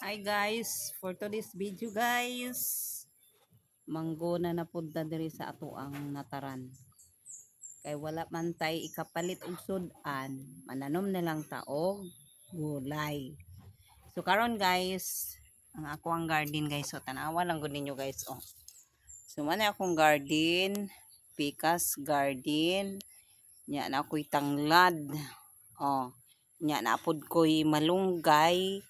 Hi guys, for today's video guys, manggo na napunta diri sa ato ang nataran. Kay wala man tay ikapalit og sudan, mananom na lang taog gulay. So karon guys, ang ako ang garden guys, so tanawa lang gud ninyo guys oh. So man akong garden, Picas garden, nya na ako'y tanglad. Oh, nya na apod ko'y malunggay,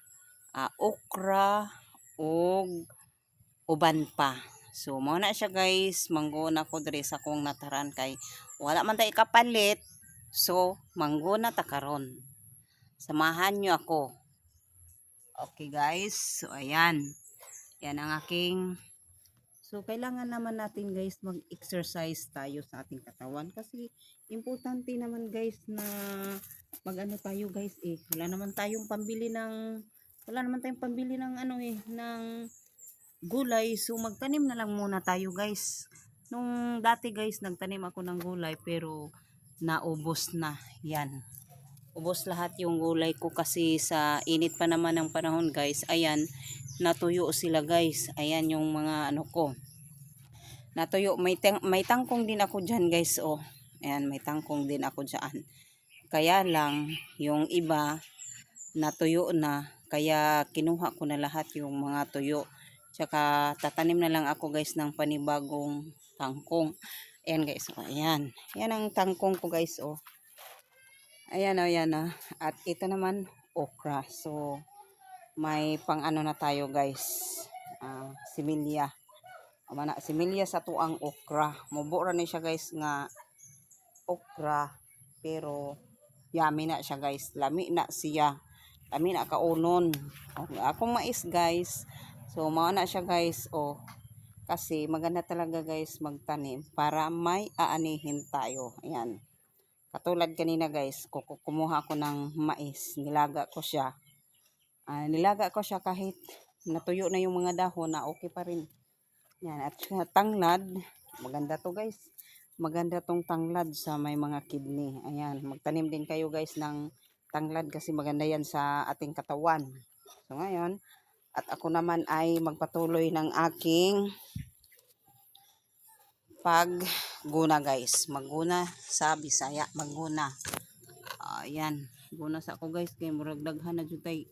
ah, okra ug uban pa. So mao na siya guys, manggo na ko diri sa kong nataran kay wala man tay kapalit. So manggo na ta karon. Samahan niyo ako. Okay guys, so ayan. Yan ang aking So kailangan naman natin guys mag-exercise tayo sa ating katawan kasi importante naman guys na mag-ano tayo guys eh. Wala naman tayong pambili ng wala naman tayong pambili ng ano eh, ng gulay. So magtanim na lang muna tayo guys. Nung dati guys, nagtanim ako ng gulay pero naubos na. Yan. Ubos lahat yung gulay ko kasi sa init pa naman ng panahon guys. Ayan, natuyo sila guys. Ayan yung mga ano ko. Natuyo. May, may tangkong din ako dyan guys. Oh. Ayan, may tangkong din ako dyan. Kaya lang, yung iba, natuyo na. Kaya kinuha ko na lahat yung mga tuyo. Tsaka tatanim na lang ako guys ng panibagong tangkong. Ayan guys. Oh, ayan. Ayan ang tangkong ko guys. Oh. Ayan o, ayan o. At ito naman, okra. So, may pang ano na tayo guys. Ah, similya. Amana, similya sa tuang okra. Mubura ni siya guys nga okra. Pero, yummy na siya guys. Lami na siya. Lami na kaunon. Akong mais guys. So, mao siya guys. O, kasi maganda talaga guys magtanim para may aanihin tayo. Ayan. Katulad kanina guys, kumuha ko ng mais, nilaga ko siya. Ah, nilaga ko siya kahit natuyo na yung mga dahon na okay pa rin. Yan, at tanglad, maganda to guys. Maganda tong tanglad sa may mga kidney. Ayan, magtanim din kayo guys ng tanglad kasi maganda yan sa ating katawan. So ngayon, at ako naman ay magpatuloy ng aking pagguna guys. Magguna sa Bisaya, magguna. Ayan, guna sa ako guys kay murag daghan na jud tay.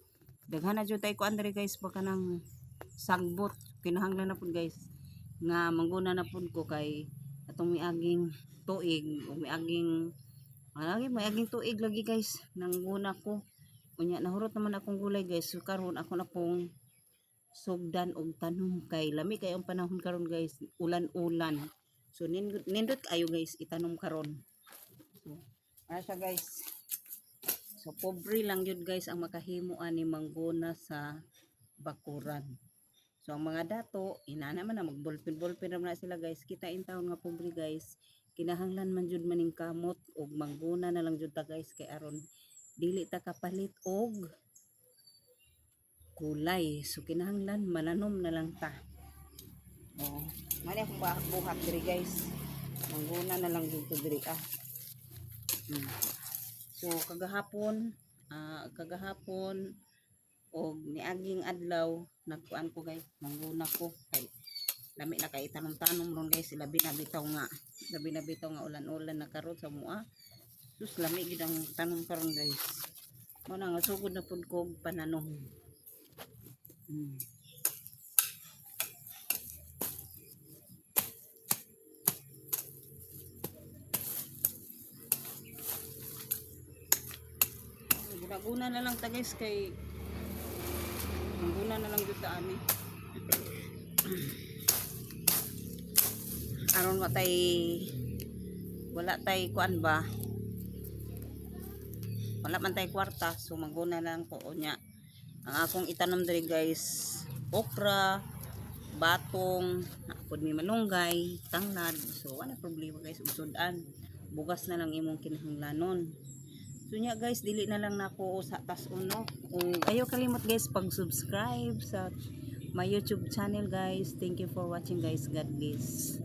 Daghan na jud tay ko andre guys baka nang sagbot kinahanglan na pud guys nga mangguna na pud ko kay atong miaging tuig o miaging lagi may aging tuig lagi guys. Nang guna ko. Unya nahurot naman akong gulay guys. So karon ako na pong sugdan og tanom kay lami kay ang panahon karon guys. Ulan-ulan. So nindot, kayo guys itanom karon. So siya guys. So pobre lang yun guys ang makahimo ani manggona sa bakuran. So ang mga dato ina naman na naman na sila guys. Kita in taon nga pobre guys kinahanglan man jud maning kamot og manggona na lang jud ta guys kay aron dili ta kapalit og kulay. So, kinahanglan, mananom na lang ta. Oh, mali akong buhat, buhat diri guys. Mangguna na lang dito diri ah. Hmm. So, kagahapon, ah, kagahapon, og niaging adlaw, nagkuan ko guys, mangguna ko. Kay, lami na kay tanong-tanong ron guys, labi na bitaw nga. Labi na bitaw nga ulan-ulan na karon sa mua. Sus, lami gid ang tanong karon guys. Mo na nga sugod na pud ko pananong. Hmm. Guna na lang ta guys kay guna na lang dito ani. Aron wa tay wala tay kuan ba? Wala man tay kwarta so maguna lang ko unya. Ang akong itanom diri guys okra batong napod mi malunggay tanglad so wala problema guys usudan bugas na lang imong kinahanglanon so nya guys dili na lang nako sa tas uno ayo kalimot guys pag subscribe sa my youtube channel guys. Thank you for watching guys. God bless